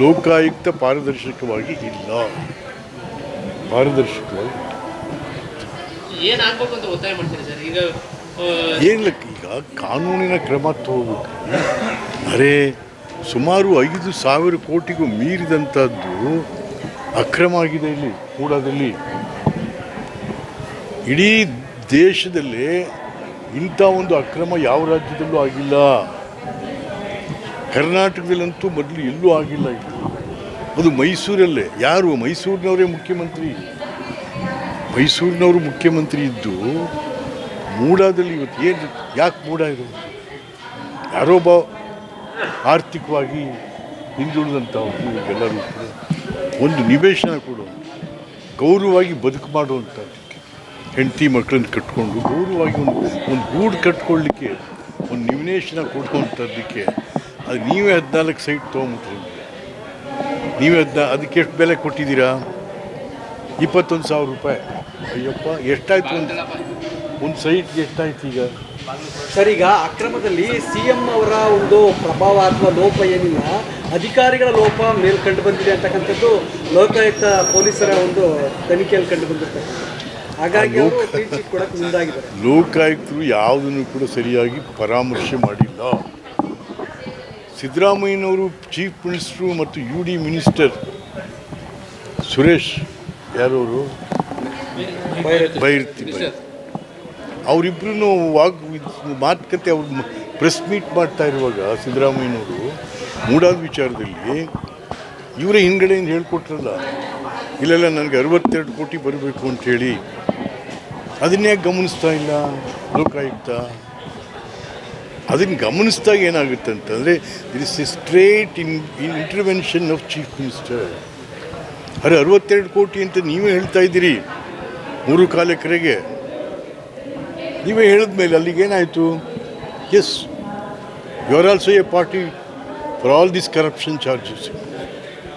ಲೋಕಾಯುಕ್ತ ಪಾರದರ್ಶಕವಾಗಿ ಇಲ್ಲ. ಪಾರದರ್ಶಕವಾಗಿ ಏನಿಲ್ಲ ಈಗ ಕಾನೂನಿನ ಕ್ರಮ ತಗೋಬೇಕು. ಅರೆ ಸುಮಾರು ಐದು ಸಾವಿರ ಕೋಟಿಗೂ ಮೀರಿದಂಥದ್ದು ಅಕ್ರಮ ಆಗಿದೆ ಇಲ್ಲಿ ಕೂಡದಲ್ಲಿ. ಇಡೀ ದೇಶದಲ್ಲೇ ಇಂಥ ಒಂದು ಅಕ್ರಮ ಯಾವ ರಾಜ್ಯದಲ್ಲೂ ಆಗಿಲ್ಲ. ಕರ್ನಾಟಕದಲ್ಲಂತೂ ಮೊದಲು ಎಲ್ಲೂ ಆಗಿಲ್ಲ ಇದು. ಅದು ಮೈಸೂರಲ್ಲೇ. ಯಾರು? ಮೈಸೂರಿನವರೇ ಮುಖ್ಯಮಂತ್ರಿ. ಮೈಸೂರಿನವರು ಮುಖ್ಯಮಂತ್ರಿ ಇದ್ದು ಮೂಡಾದಲ್ಲಿ ಇವತ್ತು ಏನು ಯಾಕೆ ಮೂಡ ಇದು? ಯಾರೋ ಬ ಆರ್ಥಿಕವಾಗಿ ಹಿಂದುಳಿದಂಥವ್ರು ಎಲ್ಲರೂ ಕೂಡ ಒಂದು ನಿವೇಶನ ಕೊಡು. ಗೌರವವಾಗಿ ಬದುಕು ಮಾಡುವಂಥ ಹೆಂಡತಿ ಮಕ್ಕಳನ್ನು ಕಟ್ಕೊಂಡು ಗೌರವವಾಗಿ ಒಂದು ಒಂದು ಗೂಡು ಕಟ್ಕೊಳ್ಳಿಕ್ಕೆ, ಒಂದು ನಿವೇಶನ ಕೊಡುವಂಥದ್ದಕ್ಕೆ ಅದು ನೀವೇ ಹದಿನಾಲ್ಕು ಸೈಟ್ ತೊಗೊಂಬಿಟ್ರಿ. ನೀವೇ ಹದಿನಾ ಅದಕ್ಕೆ ಎಷ್ಟು ಬೆಲೆ ಕೊಟ್ಟಿದ್ದೀರಾ? ಇಪ್ಪತ್ತೊಂದು ಸಾವಿರ ರೂಪಾಯಿ. ಅಯ್ಯಪ್ಪ ಎಷ್ಟಾಯ್ತು ಒಂದು ಒಂದು ಸೈಟ್ಗೆ ಎಷ್ಟಾಯ್ತು ಈಗ? ಸರ್ ಈಗ ಅಕ್ರಮದಲ್ಲಿ ಸಿ ಎಂ ಅವರ ಒಂದು ಪ್ರಭಾವ ಅಥವಾ ಲೋಪ ಏನಿಲ್ಲ ಅಧಿಕಾರಿಗಳ ಲೋಪ ಮೇಲೆ ಕಂಡು ಬಂದಿದೆ ಅಂತಕ್ಕಂಥದ್ದು ಲೋಕಾಯುಕ್ತ ಪೊಲೀಸರ ಒಂದು ತನಿಖೆಯಲ್ಲಿ ಕಂಡು ಬಂದಿರ್ತಕ್ಕಂಥದ್ದು. ಹಾಗಾಗಿ ಲೋಕಾಯುಕ್ತರು ಯಾವುದನ್ನು ಕೂಡ ಸರಿಯಾಗಿ ಪರಾಮರ್ಶೆ ಮಾಡಿಲ್ಲ. ಸಿದ್ದರಾಮಯ್ಯನವರು ಚೀಫ್ ಮಿನಿಸ್ಟ್ರು ಮತ್ತು ಯು ಡಿ ಮಿನಿಸ್ಟರ್ ಸುರೇಶ್ ಯಾರವರು? ಬೈರ್ತಿ. ಅವರಿಬ್ಬರೂ ವಾಗ್ ಮಾತುಕತೆ ಅವ್ರು ಪ್ರೆಸ್ ಮೀಟ್ ಮಾಡ್ತಾ ಇರುವಾಗ ಸಿದ್ದರಾಮಯ್ಯನವರು ಮೂಡಾದ ವಿಚಾರದಲ್ಲಿ ಇವರೇ ಹಿಂದ್ಗಡೆಯಿಂದ ಹೇಳ್ಕೊಟ್ರಲ್ಲ ಇಲ್ಲೆಲ್ಲ ನನಗೆ ಅರವತ್ತೆರಡು ಕೋಟಿ ಬರಬೇಕು ಅಂಥೇಳಿ. ಅದನ್ನೇ ಗಮನಿಸ್ತಾ ಇಲ್ಲ ಲೋಕಾಯುಕ್ತ? ಅದನ್ನು ಗಮನಿಸಿದಾಗ ಏನಾಗುತ್ತೆ ಅಂತಂದರೆ it is a straight in intervention of chief minister ಅರೆ, ಅರವತ್ತೆರಡು ಕೋಟಿ ಅಂತ ನೀವೇ ಹೇಳ್ತಾ ಇದ್ದೀರಿ, ಮೂರು ಕಾಲಕರಿಗೆ ನೀವೇ ಹೇಳಿದ ಮೇಲೆ ಅಲ್ಲಿಗೇನಾಯಿತು S U R also a party for all this corruption charges